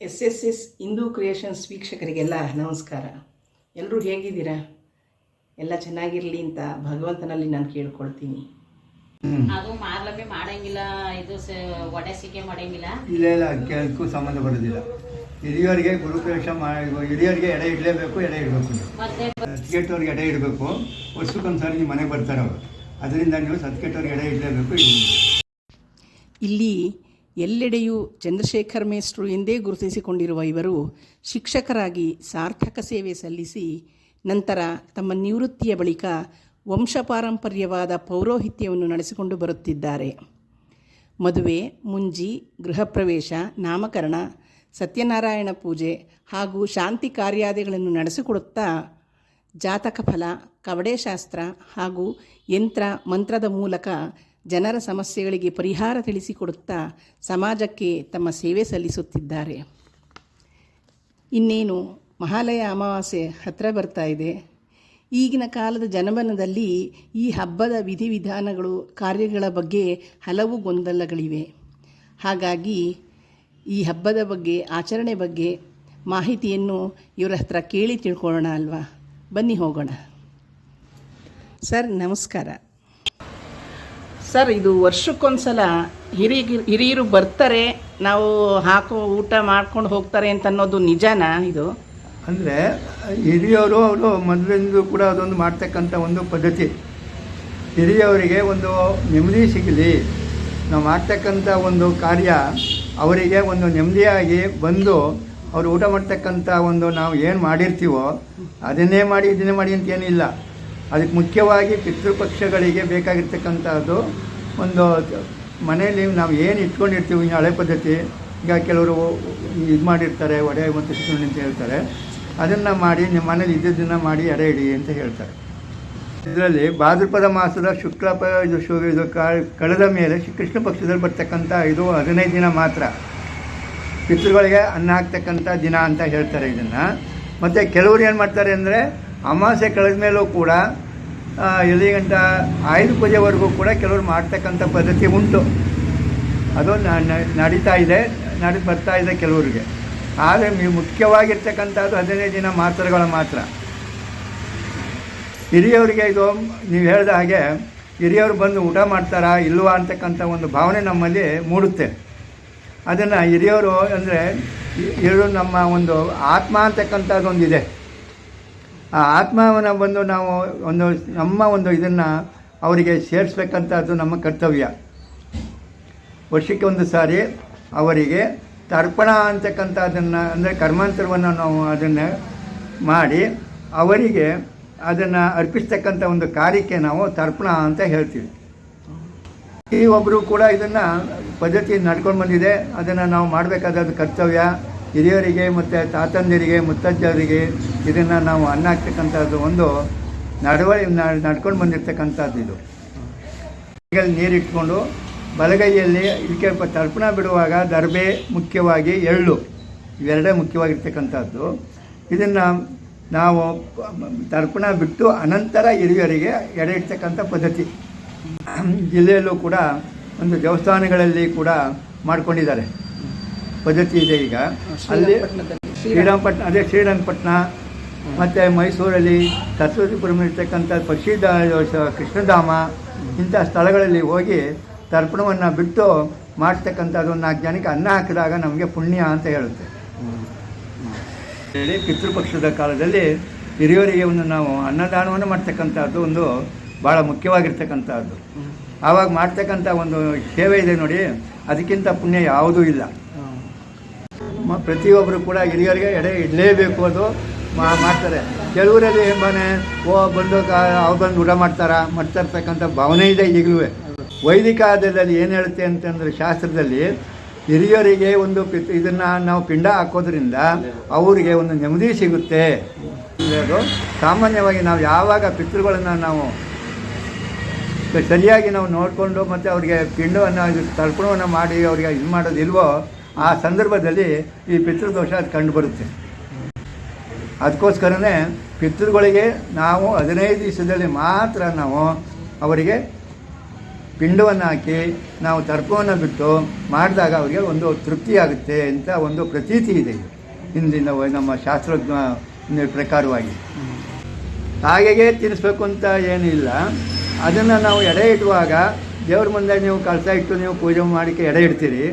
S S S Hindu creations ವೀಕ್ಷಕರಿಗೆಲ್ಲ ನಮಸ್ಕಾರ. ಎಲ್ಲರೂ ಹೇಗಿದ್ದೀರಾ? ಎಲ್ಲ ಚೆನ್ನಾಗಿರಲಿ ಅಂತ ಭಗವಂತನಲ್ಲಿ ನಾನು ಕೇಳ್ಕೊಳ್ತೀನಿ. ಅದು ಮಾರ್ಲಮ್ಮಿ ಮಾಡಂಗಿಲ್ಲ ಇದು ಸ- ವಡೆ ಸಿಕೆ ಮಾಡಂಗಿಲ್ಲ. ಇಲ್ಲ ಇಲ್ಲ ಸಂಬಂಧ ಬರೋದಿಲ್ಲ ಹಿರಿಯರಿಗೆ ಗುರುಪ್ರವೇಶ ಮಾಡಿ ಹಿರಿಯರಿಗೆ ಎಡೆ ಇಡಲೇಬೇಕು ಎಡೆ ಇಡಬೇಕು ಅವ್ರಿಗೆ ಎಡೆ ಇಡಬೇಕು. ವರ್ಷಕ್ಕೊಂದ್ಸರಿ ನೀವು ಮನೆಗೆ ಬರ್ತಾರೆ ಅವರು ಅದರಿಂದ ನೀವು ಸತ್ಕೆಟ್ ಅವ್ರಿಗೆ ಎಡೆ ಇಡಲೇಬೇಕು ಇಲ್ಲಿ ಎಲ್ಲೆಡೆಯೂ ಚಂದ್ರಶೇಖರ್ ಮೇಸ್ಟ್ರು ಎಂದೇ ಗುರುತಿಸಿಕೊಂಡಿರುವ ಇವರು ಶಿಕ್ಷಕರಾಗಿ ಸಾರ್ಥಕ ಸೇವೆ ಸಲ್ಲಿಸಿ ನಂತರ ತಮ್ಮ ನಿವೃತ್ತಿಯ ಬಳಿಕ ವಂಶಪಾರಂಪರ್ಯವಾದ ಪೌರೋಹಿತ್ಯವನ್ನು ನಡೆಸಿಕೊಂಡು ಬರುತ್ತಿದ್ದಾರೆ. ಮದುವೆ, ಮುಂಜಿ ಗೃಹ ಪ್ರವೇಶ ನಾಮಕರಣ, ಸತ್ಯನಾರಾಯಣ ಪೂಜೆ ಹಾಗೂ ಶಾಂತಿ ಕಾರ್ಯಾದಿಗಳನ್ನು ನಡೆಸಿಕೊಡುತ್ತಾ ಜಾತಕ ಫಲ, ಕವಡೆ ಶಾಸ್ತ್ರ ಹಾಗೂ ಯಂತ್ರ, ಮಂತ್ರದ ಮೂಲಕ ಜನರ ಸಮಸ್ಯೆಗಳಿಗೆ ಪರಿಹಾರ ತಿಳಿಸಿಕೊಡುತ್ತಾ ಸಮಾಜಕ್ಕೆ ತಮ್ಮ ಸೇವೆ ಸಲ್ಲಿಸುತ್ತಿದ್ದಾರೆ. ಇನ್ನೇನು, ಮಹಾಲಯ ಅಮಾವಾಸ್ಯೆ ಹತ್ತಿರ ಬರ್ತಾ ಇದೆ. ಈಗಿನ ಕಾಲದ ಜನಮನದಲ್ಲಿ ಈ ಹಬ್ಬದ ವಿಧಿವಿಧಾನಗಳು, ಕಾರ್ಯಗಳ ಬಗ್ಗೆ ಹಲವು ಗೊಂದಲಗಳಿವೆ. ಹಾಗಾಗಿ ಈ ಹಬ್ಬದ ಬಗ್ಗೆ, ಆಚರಣೆ ಬಗ್ಗೆ ಮಾಹಿತಿಯನ್ನು ಇವರ ಹತ್ರ ಕೇಳಿ ತಿಳ್ಕೊಳ್ಳೋಣ ಅಲ್ವಾ? ಬನ್ನಿ ಹೋಗೋಣ. ಸರ್, ನಮಸ್ಕಾರ. ಸರ್, ಇದು ವರ್ಷಕ್ಕೊಂದ್ಸಲ ಹಿರಿಯ ಹಿರಿಯರು ಬರ್ತಾರೆ, ನಾವು ಹಾಕೋ ಊಟ ಮಾಡ್ಕೊಂಡು ಹೋಗ್ತಾರೆ ಅಂತ ಅನ್ನೋದು ನಿಜನಾ ಇದು? ಅಂದರೆ ಹಿರಿಯವರು ಅವರು ಮೊದಲಿಂದ ಕೂಡ ಅದೊಂದು ಮಾಡ್ತಕ್ಕಂಥ ಒಂದು ಪದ್ಧತಿ. ಹಿರಿಯವರಿಗೆ ಒಂದು ನೆಮ್ಮದಿ ಸಿಗಲಿ. ನಾವು ಮಾಡ್ತಕ್ಕಂಥ ಒಂದು ಕಾರ್ಯ ಅವರಿಗೆ ಒಂದು ನೆಮ್ಮದಿಯಾಗಿ ಬಂದು ಅವರು ಊಟ ಮಾಡ್ತಕ್ಕಂಥ ಒಂದು ನಾವು ಏನು ಮಾಡಿರ್ತೀವೋ ಅದನ್ನೇ ಮಾಡಿ, ಇದನ್ನೇ ಮಾಡಿ ಅಂತ ಏನಿಲ್ಲ. ಅದಕ್ಕೆ ಮುಖ್ಯವಾಗಿ ಪಿತೃಪಕ್ಷಗಳಿಗೆ ಬೇಕಾಗಿರ್ತಕ್ಕಂಥದ್ದು ಒಂದು ಮನೆಯಲ್ಲಿ ನಾವು ಏನು ಇಟ್ಕೊಂಡಿರ್ತೀವಿ ಈ ಹಳೆ ಪದ್ಧತಿ, ಈಗ ಕೆಲವರು ಇದು ಮಾಡಿರ್ತಾರೆ, ಒಡೆ ಮತ್ತು ಸುಣ್ಣಿ ಅಂತ ಹೇಳ್ತಾರೆ. ಅದನ್ನು ಮಾಡಿ ನಿಮ್ಮ ಮನೇಲಿ ಇದ್ದಿದ್ದನ್ನು ಮಾಡಿ ಎಡೆ ಇಡಿ ಅಂತ ಹೇಳ್ತಾರೆ. ಇದರಲ್ಲಿ ಭಾದ್ರಪದ ಮಾಸದ ಶುಕ್ಲ ಇದು ಶು, ಇದು ಕಳೆದ ಮೇಲೆ ಕೃಷ್ಣ ಪಕ್ಷದಲ್ಲಿ ಬರ್ತಕ್ಕಂಥ ಇದು ಹದಿನೈದು ದಿನ ಮಾತ್ರ ಪಿತೃಗಳಿಗೆ ಅನ್ನ ಹಾಕ್ತಕ್ಕಂಥ ದಿನ ಅಂತ ಹೇಳ್ತಾರೆ ಇದನ್ನು. ಮತ್ತು ಕೆಲವರು ಏನು ಮಾಡ್ತಾರೆ ಅಂದರೆ ಅಮಾವಾಸ್ಯೆ ಕಳೆದ ಮೇಲೂ ಕೂಡ ಎಲ್ಲಿ ಗಂಟ ಆಯುಧ ಪೂಜೆವರೆಗೂ ಕೂಡ ಕೆಲವರು ಮಾಡ್ತಕ್ಕಂಥ ಪದ್ಧತಿ ಉಂಟು. ಅದು ನಡೀತಾ ಇದೆ ನಡೆದು ಬರ್ತಾ ಇದೆ ಕೆಲವರಿಗೆ. ಆದರೆ ಮುಖ್ಯವಾಗಿರ್ತಕ್ಕಂಥದ್ದು ಹದಿನೈದು ದಿನ ಮಾತ್ರಗಳ ಮಾತ್ರ. ಹಿರಿಯವರಿಗೆ ಇದು, ನೀವು ಹೇಳಿದ ಹಾಗೆ, ಹಿರಿಯವರು ಬಂದು ಊಟ ಮಾಡ್ತಾರಾ ಇಲ್ವಾ ಅಂತಕ್ಕಂಥ ಒಂದು ಭಾವನೆ ನಮ್ಮಲ್ಲಿ ಮೂಡುತ್ತೆ. ಅದನ್ನು ಹಿರಿಯವರು ಅಂದರೆ ಇವರು ನಮ್ಮ ಒಂದು ಆತ್ಮ ಅಂತಕ್ಕಂಥದ್ದು ಒಂದಿದೆ ಆ ಆತ್ಮವನ್ನು ಬಂದು ನಾವು ಒಂದು, ನಮ್ಮ ಒಂದು ಇದನ್ನು ಅವರಿಗೆ ಸೇರಿಸ್ಬೇಕಂತದ್ದು ನಮ್ಮ ಕರ್ತವ್ಯ. ವರ್ಷಕ್ಕೆ ಒಂದು ಸಾರಿ ಅವರಿಗೆ ತರ್ಪಣ ಅಂತಕ್ಕಂಥದ್ದನ್ನು ಅಂದರೆ ಕರ್ಮಾಂತರವನ್ನು ನಾವು ಅದನ್ನು ಮಾಡಿ ಅವರಿಗೆ ಅದನ್ನು ಅರ್ಪಿಸ್ತಕ್ಕಂಥ ಒಂದು ಕಾರ್ಯಕ್ಕೆ ನಾವು ತರ್ಪಣ ಅಂತ ಹೇಳ್ತೀವಿ. ಈ ಒಬ್ಬರು ಕೂಡ ಇದನ್ನು ಪದ್ಧತಿ ನಡ್ಕೊಂಡು ಬಂದಿದೆ. ಅದನ್ನು ನಾವು ಮಾಡಬೇಕಾದ ಕರ್ತವ್ಯ. ಹಿರಿಯರಿಗೆ ಮತ್ತು ತಾತಂದಿರಿಗೆ, ಮುತ್ತಜ್ಜರಿಗೆ ಇದನ್ನು ನಾವು ಅನ್ನ ಹಾಕ್ತಕ್ಕಂಥದ್ದು ಒಂದು ನಡವಳಿ ನಡ್ಕೊಂಡು ಬಂದಿರತಕ್ಕಂಥದ್ದು ಇದು. ಕೈಯಲ್ಲಿ ನೀರಿಟ್ಕೊಂಡು ಬಲಗೈಯಲ್ಲಿ ಇದಕ್ಕೆ ತರ್ಪಣ ಬಿಡುವಾಗ ದರ್ಬೆ ಮುಖ್ಯವಾಗಿ ಎಳ್ಳು, ಇವೆರಡೇ ಮುಖ್ಯವಾಗಿರ್ತಕ್ಕಂಥದ್ದು. ಇದನ್ನು ನಾವು ತರ್ಪಣ ಬಿಟ್ಟು ಅನಂತರ ಹಿರಿಯರಿಗೆ ಎಡೆ ಇಡ್ತಕ್ಕಂಥ ಪದ್ಧತಿ. ಜಿಲ್ಲೆಯಲ್ಲೂ ಕೂಡ ಒಂದು ದೇವಸ್ಥಾನಗಳಲ್ಲಿ ಕೂಡ ಮಾಡ್ಕೊಂಡಿದ್ದಾರೆ. ಪದ್ಧತಿ ಇದೆ ಈಗ. ಅಲ್ಲಿ ಶ್ರೀರಂಗಪಟ್ಟಣ ಅದೇ ಶ್ರೀರಂಗಪಟ್ಟಣ ಮತ್ತು ಮೈಸೂರಲ್ಲಿ ಸರಸ್ವತಿಪುರಂ ಇರ್ತಕ್ಕಂಥ ಪಕ್ಷಿದ ಕೃಷ್ಣಧಾಮ ಇಂಥ ಸ್ಥಳಗಳಲ್ಲಿ ಹೋಗಿ ತರ್ಪಣವನ್ನು ಬಿಟ್ಟು ಮಾಡ್ತಕ್ಕಂಥದ್ದು ನಾಲ್ಕು ಜನಕ್ಕೆ ಅನ್ನ ಹಾಕಿದಾಗ ನಮಗೆ ಪುಣ್ಯ ಅಂತ ಹೇಳುತ್ತೆ. ಹೇಳಿ. ಪಿತೃಪಕ್ಷದ ಕಾಲದಲ್ಲಿ ಹಿರಿಯರಿಗೆ ಒಂದು ನಾವು ಅನ್ನದಾನವನ್ನು ಮಾಡ್ತಕ್ಕಂಥದ್ದು ಒಂದು ಭಾಳ ಮುಖ್ಯವಾಗಿರ್ತಕ್ಕಂಥದ್ದು. ಆವಾಗ ಮಾಡ್ತಕ್ಕಂಥ ಒಂದು ಸೇವೆ ಇದೆ ನೋಡಿ ಅದಕ್ಕಿಂತ ಪುಣ್ಯ ಯಾವುದೂ ಇಲ್ಲ. ಪ್ರತಿಯೊಬ್ಬರು ಕೂಡ ಹಿರಿಯರಿಗೆ ಎಡೆ ಇಡಲೇಬೇಕು ಅದು ಮಾಡ್ತಾರೆ. ಕೆಲವರಲ್ಲಿ ಮನೆ ಓ, ಬಂದು ಅವ್ರು ಬಂದು ಊಟ ಮಾಡ್ತಾರ? ಮಾಡ್ತಾ ಇರ್ತಕ್ಕಂಥ ಭಾವನೆ ಇದೆ ಈಗಲೂ. ವೈದಿಕ ಆದಲ್ಲಿ ಏನು ಹೇಳುತ್ತೆ ಅಂತಂದರೆ ಶಾಸ್ತ್ರದಲ್ಲಿ ಹಿರಿಯರಿಗೆ ಒಂದು ಇದನ್ನು ನಾವು ಪಿಂಡ ಹಾಕೋದ್ರಿಂದ ಅವರಿಗೆ ಒಂದು ನೆಮ್ಮದಿ ಸಿಗುತ್ತೆ. ಅದು ಸಾಮಾನ್ಯವಾಗಿ ನಾವು ಯಾವಾಗ ಪಿತೃಗಳನ್ನು ನಾವು ಸರಿಯಾಗಿ ನಾವು ನೋಡಿಕೊಂಡು ಮತ್ತು ಅವರಿಗೆ ಪಿಂಡವನ್ನು ತರ್ಪಣವನ್ನು ಮಾಡಿ ಅವರಿಗೆ ಇದು ಮಾಡೋದಿಲ್ವೋ ಆ ಸಂದರ್ಭದಲ್ಲಿ ಈ ಪಿತೃದೋಷ ಅದು ಕಂಡು ಬರುತ್ತೆ ಅದಕ್ಕೋಸ್ಕರನೇ ಪಿತೃಗಳಿಗೆ ನಾವು ಹದಿನೈದು ದಿವಸದಲ್ಲಿ ಮಾತ್ರ ನಾವು ಅವರಿಗೆ ಪಿಂಡವನ್ನು ಹಾಕಿ ನಾವು ತರ್ಪವನ್ನು ಬಿಟ್ಟು ಮಾಡಿದಾಗ ಅವರಿಗೆ ಒಂದು ತೃಪ್ತಿ ಆಗುತ್ತೆ ಅಂತ ಒಂದು ಪ್ರತೀತಿ ಇದೆ ಹಿಂದಿನ ನಮ್ಮ ಶಾಸ್ತ್ರಜ್ಞ ಪ್ರಕಾರವಾಗಿ. ಹಾಗೆಯೇ ತಿನ್ನಿಸ್ಬೇಕು ಅಂತ ಏನಿಲ್ಲ. ಅದನ್ನು ನಾವು ಎಡೆ ಇಡುವಾಗ ದೇವ್ರ ಮುಂದೆ ನೀವು ಕಳಸ ಇಟ್ಟು ನೀವು ಪೂಜೆ ಮಾಡಿಕೆ ಎಡೆ ಇಡ್ತೀರಿ.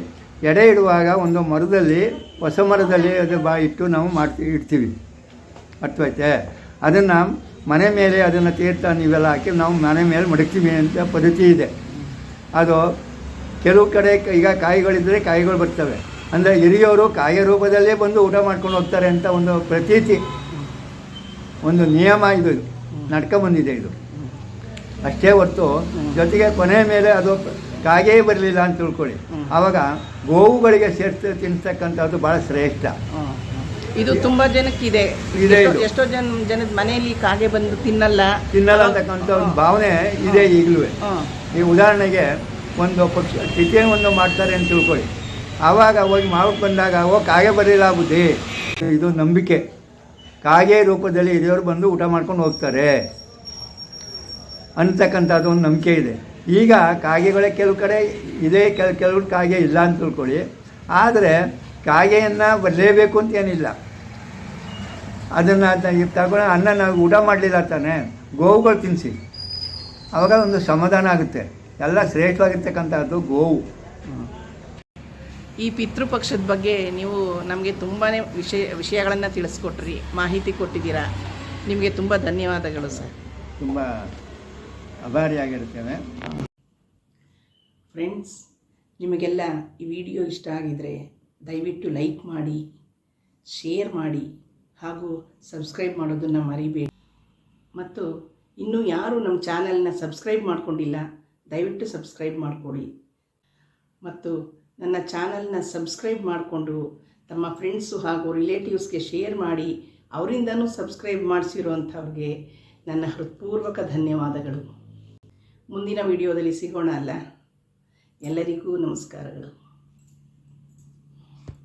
ಎಡೆ ಇಡುವಾಗ ಒಂದು ಮರದಲ್ಲಿ, ಹೊಸ ಮರದಲ್ಲಿ ಅದು ಬಾ ಇಟ್ಟು ನಾವು ಮಾಡ್ತೀವಿ ಇಡ್ತೀವಿ. ಅರ್ಥವಾಯ್ತೆ? ಅದನ್ನು ಮನೆ ಮೇಲೆ ಅದನ್ನು ತೀರ್ಥ ನೀವೆಲ್ಲ ಹಾಕಿ ನಾವು ಮನೆ ಮೇಲೆ ಮಡಗ್ತೀವಿ ಅಂತ ಪದ್ಧತಿ ಇದೆ. ಅದು ಕೆಲವು ಕಡೆ ಈಗ ಕಾಯಿಗಳಿದ್ದರೆ ಕಾಯಿಗಳು ಬರ್ತವೆ. ಅಂದರೆ ಹಿರಿಯವರು ಕಾಯಿಯ ರೂಪದಲ್ಲೇ ಬಂದು ಊಟ ಮಾಡ್ಕೊಂಡು ಹೋಗ್ತಾರೆ ಅಂತ ಒಂದು ಪ್ರತೀತಿ, ಒಂದು ನಿಯಮ ಇದು. ನಡ್ಕ ಬಂದಿದೆ ಇದು. ಅಷ್ಟೇ ಹೊರ್ತು ಜೊತೆಗೆ ಕೊನೆಯ ಮೇಲೆ ಅದು ಕಾಗೇ ಬರಲಿಲ್ಲ ಅಂತ ತಿಳ್ಕೊಳ್ಳಿ. ಆವಾಗ ಗೋವುಗಳಿಗೆ ಸೇರಿಸಿ ತಿನ್ನತಕ್ಕಂಥದ್ದು ಭಾಳ ಶ್ರೇಷ್ಠ. ಇದು ತುಂಬಾ ಜನಕ್ಕಿದೆ. ಇದೆ ಎಷ್ಟೋ- ಜನ ಜನದ ಮನೆಯಲ್ಲಿ ಕಾಗೆ ಬಂದು ತಿನ್ನಲ್ಲ. ತಿನ್ನಲ್ಲ ಅಂತಕ್ಕಂಥ ಒಂದು ಭಾವನೆ ಇದೆ ಈಗಲೂ. ಈ ಉದಾಹರಣೆಗೆ ಒಂದು ಪಕ್ಷ ಚಿತ್ರ ಒಂದು ಮಾಡ್ತಾರೆ ಅಂತ ತಿಳ್ಕೊಳ್ಳಿ. ಆವಾಗ ಹೋಗಿ ಮಾವಕ್ಕೆ ಬಂದಾಗ ಓ ಕಾಗೆ ಬರಲಿಲ್ಲ ಬುದ್ಧಿ. ಇದು ನಂಬಿಕೆ. ಕಾಗೆ ರೂಪದಲ್ಲಿ ಹಿರಿಯವರು ಬಂದು ಊಟ ಮಾಡ್ಕೊಂಡು ಹೋಗ್ತಾರೆ. ಅಂತಕ್ಕಂಥದ್ದು ಒಂದು ನಂಬಿಕೆ ಇದೆ. ಈಗ ಕಾಗೆಗಳೇ ಕೆಲವು ಕಡೆ ಇದೆ ಕೆಲ ಕೆಲವು ಕಾಗೆ ಇಲ್ಲ ಅಂತ ತಿಳ್ಕೊಳ್ಳಿ. ಆದರೆ ಕಾಗೆಯನ್ನು ಬರಲೇಬೇಕು ಅಂತ ಏನಿಲ್ಲ. ಅದನ್ನು ತಗೊಂಡು ಅನ್ನ ನಾವು ಊಟ ಮಾಡಲಿಲ್ಲ ತಾನೆ ಗೋವುಗಳು ತಿನ್ನಿಸಿ ಅವಾಗ ಒಂದು ಸಮಾಧಾನ ಆಗುತ್ತೆ. ಎಲ್ಲ ಶ್ರೇಷ್ಠವಾಗಿರ್ತಕ್ಕಂಥದ್ದು ಗೋವು. ಈ ಪಿತೃಪಕ್ಷದ ಬಗ್ಗೆ ನೀವು ನಮಗೆ ತುಂಬಾ ವಿಷಯ ವಿಷಯಗಳನ್ನು ತಿಳಿಸ್ಕೊಟ್ರಿ ಮಾಹಿತಿ ಕೊಟ್ಟಿದ್ದೀರಾ. ನಿಮಗೆ ತುಂಬ ಧನ್ಯವಾದಗಳು ಸರ್. ತುಂಬ ಅಭಾರಿಯಾಗಿರ್ತೇವೆ ಫ್ರೆಂಡ್ಸ್ ನಿಮಗೆಲ್ಲ ಈ ವಿಡಿಯೋ ಇಷ್ಟ ಆಗಿದರೆ ದಯವಿಟ್ಟು ಲೈಕ್ ಮಾಡಿ, ಶೇರ್ ಮಾಡಿ ಹಾಗೂ ಸಬ್ಸ್ಕ್ರೈಬ್ ಮಾಡೋದನ್ನು ಮರಿಬೇಡಿ. ಮತ್ತು ಇನ್ನೂ ಯಾರು ನಮ್ಮ ಚಾನಲ್ನ ಸಬ್ಸ್ಕ್ರೈಬ್ ಮಾಡಿಕೊಂಡಿಲ್ಲ, ದಯವಿಟ್ಟು ಸಬ್ಸ್ಕ್ರೈಬ್ ಮಾಡಿಕೊಡಿ ಮತ್ತು ನನ್ನ ಚಾನಲ್ನ ಸಬ್ಸ್ಕ್ರೈಬ್ ಮಾಡಿಕೊಂಡು ತಮ್ಮ ಫ್ರೆಂಡ್ಸು ಹಾಗೂ ರಿಲೇಟಿವ್ಸ್ಗೆ ಶೇರ್ ಮಾಡಿ, ಅವರಿಂದನೂ ಸಬ್ಸ್ಕ್ರೈಬ್ ಮಾಡಿಸಿರುವಂಥವ್ರಿಗೆ ನನ್ನ ಹೃತ್ಪೂರ್ವಕ ಧನ್ಯವಾದಗಳು. ಮುಂದಿನ ವಿಡಿಯೋದಲ್ಲಿ ಸಿಗೋಣ ಅಲ್ಲ? ಎಲ್ಲರಿಗೂ ನಮಸ್ಕಾರಗಳು.